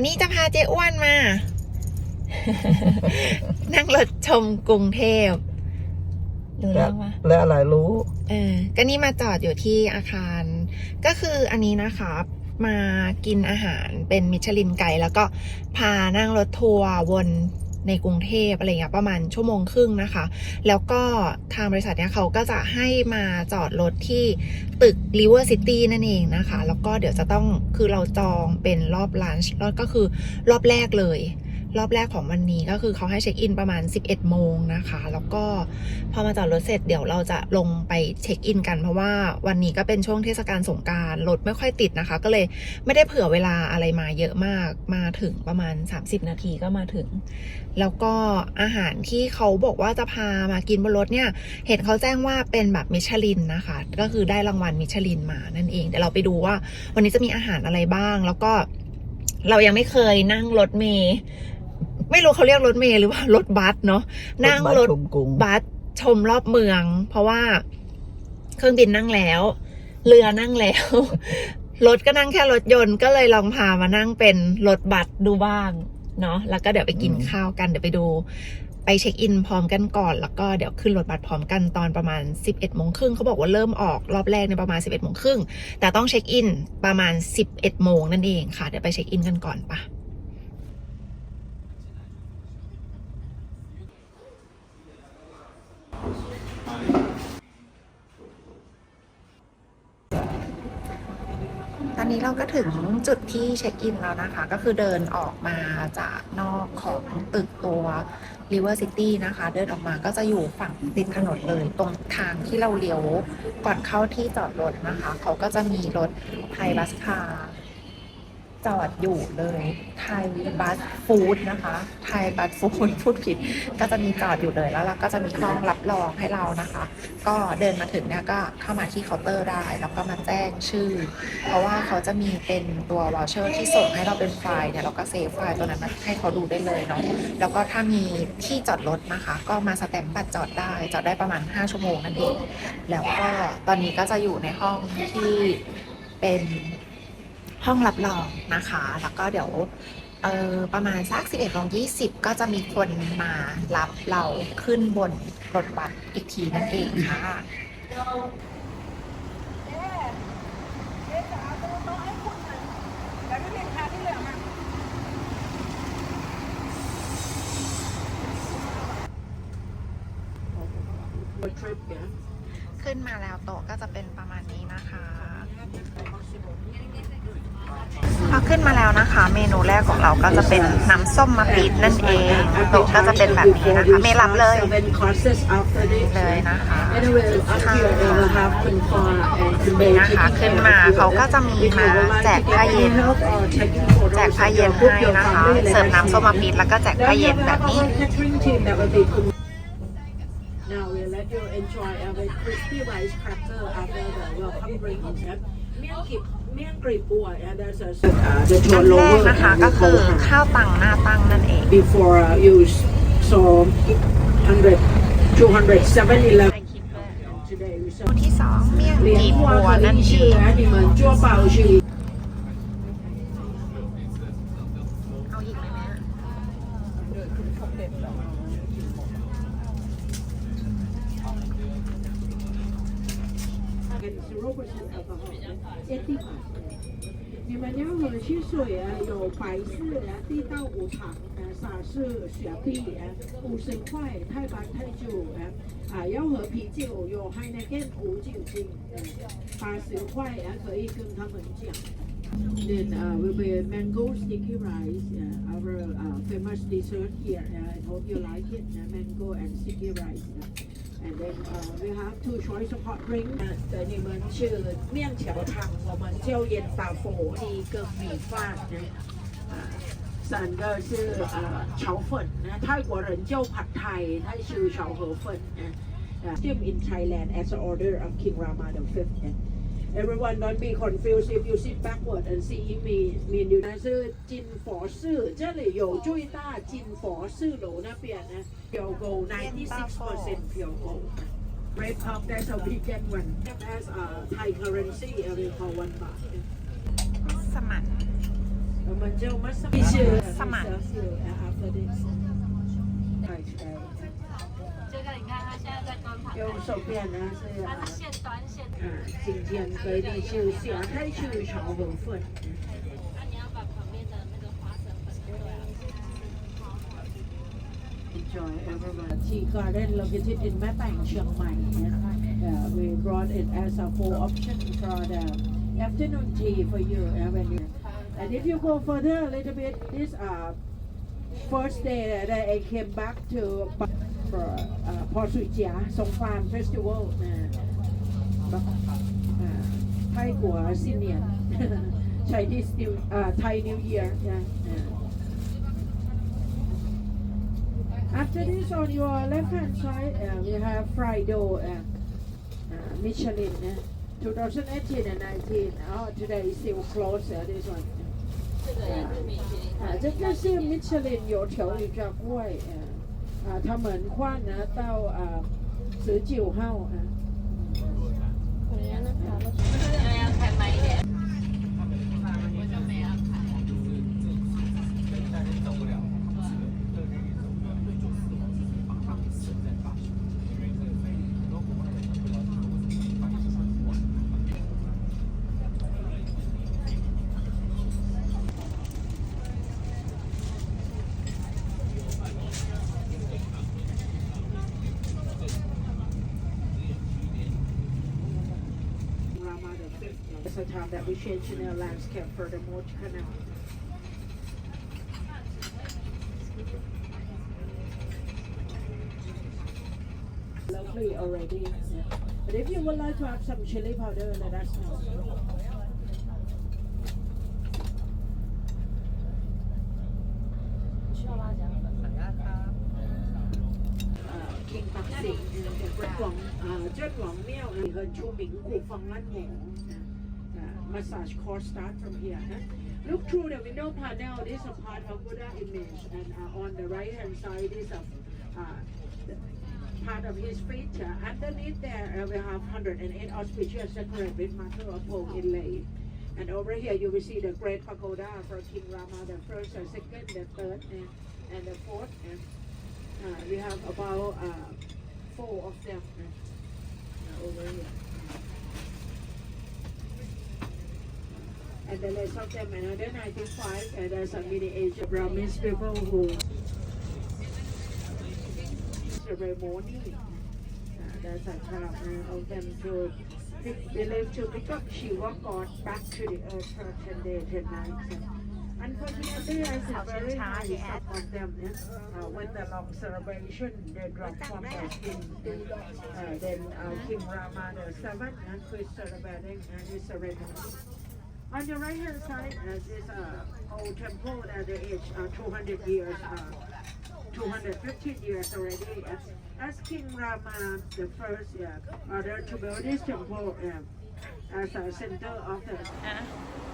วันนี้จะพาเจ๊อ้วนมา นั่งรถชมกรุงเทพรู้แล้วว่าและอะไรรู้ เออ ก็นี่มาจอดอยู่ที่อาคาร ก็คืออันนี้นะคะมากินอาหารเป็นมิชลินไกด์แล้วก็พานั่งรถทัวร์วน ในกรุงเทพอะไรเงี้ยประมาณชั่วโมงครึ่งนะคะ แล้วก็ทางบริษัทเนี้ยเขาก็จะให้มาจอดรถที่ตึก River City นั่นเองนะคะ แล้วก็เดี๋ยวจะต้องคือเราจองเป็นรอบลันช์รอบก็คือรอบแรกเลย รอบแรกของวันนี้ก็คือเขาให้เช็คอินประมาณ 11 โมงนะคะ แล้วก็พอมาจอดรถเสร็จเดี๋ยวเราจะลงไปเช็คอินกันเพราะว่าวันนี้ก็เป็นช่วงเทศกาลสงการรถไม่ค่อยติดนะคะ ก็เลยไม่ได้เผื่อเวลาอะไรมาเยอะมากมาถึงประมาณ 30 นาทีก็มาถึง แล้วก็อาหารที่เขาบอกว่าจะพามากินบนรถเนี่ย เห็นเขาแจ้งว่าเป็นแบบมิชลินนะคะ ก็คือได้รางวัลมิชลินมานั่นเองเดี๋ยวเราไปดูว่าวันนี้จะมีอาหารอะไรบ้างแล้วก็เรายังไม่เคยนั่งรถเมย์ ไม่รู้เขาเรียกรถเมย์หรือว่ารถบัสเนาะนั่งรถชมกรุงบัสชมรอบเมือง เพราะว่าเครื่องบินนั่งแล้ว เรือนั่งแล้วรถก็นั่งแค่รถยนต์ก็เลยลองพามานั่งเป็นรถบัสดูบ้างเนาะแล้วก็เดี๋ยวไปกินอืมข้าวกันเดี๋ยวไปดูไปเช็คอินพร้อมกันก่อน แล้วก็เดี๋ยวขึ้นรถบัสพร้อมกันตอนประมาณ 11โมงครึ่งเขาบอกว่าเริ่มออกรอบแรกในประมาณ 11โมงครึ่งแต่ต้องเช็คอินประมาณ 11โมงนั่นเองค่ะ เดี๋ยวไปเช็คอินกันก่อนปะ นี้เราก็ถึงจุดที่เช็คอินแล้วนะคะ ก็คือเดินออกมาจากนอกของตึกตัว River City นะคะ เดินออกมาก็จะอยู่ฝั่งติดถนนเลย ตรงทางที่เราเลี้ยวก่อนเข้าที่จอดรถนะคะ เขาก็จะมีรถไทยบัสคาร์ จอดอยู่เลยไทยบัสฟู้ดนะคะไทยบัสฟู้ดพูดผิด ก็จะมีจอดอยู่เลยแล้วเราก็จะมีห้องรับรองให้เรานะคะ ก็เดินมาถึงเนี่ยก็เข้ามาที่เคาน์เตอร์ได้ แล้วก็มาแจ้งชื่อ เพราะว่าเขาจะมีเป็นตัววอลเชอร์ที่ส่งให้เราเป็นไฟล์เนี่ยเราก็เซฟไฟล์ตัวนั้นมาให้เขาดูได้เลยเนาะแล้วก็ถ้ามีที่จอดรถนะคะ ก็มาสแตมป์บัตรจอดได้ จอดได้ประมาณ 5 ชั่วโมงนั่นเองแล้วก็ตอนนี้ก็จะอยู่ในห้องที่เป็น ห้องรับรองนะคะ แล้วก็เดี๋ยวเออประมาณสัก11โมง20 ก็จะมีคนมารับเราขึ้นบนรถบัสอีกทีนั่นเองค่ะ ขึ้นมาแล้วโต๊ะก็จะเป็นประมาณนี้นะคะ ขึ้นมาแล้วนะคะ เมนูแรกของเราก็จะเป็นน้ำส้มมะปี๊ดนั่นเองโต๊ะก็จะเป็นแบบนี้นะคะเมรับเลย Seven courses after this. เลยนะคะ Anyway, up here they will have kun fa and นี่นะคะขึ้นมาเขาก็จะมีมาแจกผ้าเย็นแจกผ้าเย็นให้นะคะ เสิร์ฟน้ำส้มมะปี๊ดแล้วก็แจกผ้าเย็นแบบนี้ catering team that will be kun- Now we'll let you enjoy our crispy rice cracker after the welcome drink in that. เมี่ ยงกรีบเมี่ยงกรีบบัว and there's a uh, the อัน tour แรก lower นะคะ and ก็ the คือ cold ข้าวตังหน้าตั้งนั่นเอง before uh, you s- saw 100 207 11 today we saw ที่สองเมี่ยง 莲 กีบบัว 花 นั่น 和 เอ 荔枝 ง 来你们做保去。 เอาอีกไหมแม่ zero percent alcohol，一滴牌。你们要喝汽水啊，有百事啊，地道无糖啊，傻士雪碧啊，五十块，太白太酒啊，啊要喝啤酒有 Heineken 无酒精，八十块啊，可以跟他们讲。Then uh, will be mango sticky rice, uh, our uh, famous dessert here. Uh, I hope you like it, uh, mango and sticky rice. Uh, And then uh, we have two choice of hot drink. เดี๋ยนี้มันชื่อเมี่ยงเฉียวทังว่ามันเจียวเย็นตาโฟทีเกิดมีฟ้านะสันก็ชื่อเฉาเฟินนะถ้ากวเหรินเจียวผัดไทยถ้าชื่อเฉาเหอเฟินนะ Jim in Thailand as an order of King Rama the fifth. Everyone don't be confused if you sit backward and see me mean you. ชื่อจินฝอซื่อเจ้าหลี่หยจุ้ยต้าจินฝอซื่อโหลนะเปลี่ยนนะ pure gold。Red Cup that's a weekend one. As a Thai currency, uh, we call one baht. สมัน Uh, 我们就 massage สมัคร after this 对对这个你看，它现在在端盘，右手边呢是它啊是线端线。啊今天给你就小太秋炒河粉那 Enjoy everyone Tea Garden located in แม่แตงเชียงใหม่นะ Uh, we brought it as a full option for the afternoon tea for you uh, when you and if you go further a little bit this uh first day that I came back to for uh, พอสุจียสงกรานต์ festival นะแบบอ่าไทยกัวซินเนียน Chinese New อ่า Thai New Year นะ After this, on your left hand side, uh, we have Frido and uh, Michelin uh, 2018 and 19. Oh, today is still closed, uh, this one. Uh, just to see Michelin, your chow, you jack way. ทำเหมือนคว้านนะเต้าซื้อจิ๋วเฮ้า time that we shed in our lives furthermore to Lovely already, yeah. but if you would like to have some chili powder, let us know. King Park Sing, Zhuang, Zhuang Miao, 和著名古方安盟。Massage course start from here. huh? Look through the window panel. This is a part of Buddha image, and uh, on the right hand side is a uh, part of his feature. Underneath there, uh, we have 108 auspicious decorated with mother of pearl inlaid. And over here, you will see the great pagoda for King Rama, the first, the second, the third, and, and the fourth. And, uh, we have about uh, four of them uh, over here. And the rest of them, another 95, and there's a miniature Brahmins people who ceremony. Uh, there's a time uh, of them to pick, believe to pick up Shiva God back to the earth 10 days, 10 nights. Unfortunately, I said very high some of them, uh, when the long celebration, they drop from the king. Uh, then uh, King Rama the seventh and who is celebrating and his ceremony. On the right hand side, uh, this uh, old temple that the age uh, 200 years, uh, 215 years already. Uh, as King Rama the first, yeah, ordered to build this temple uh, as a center of the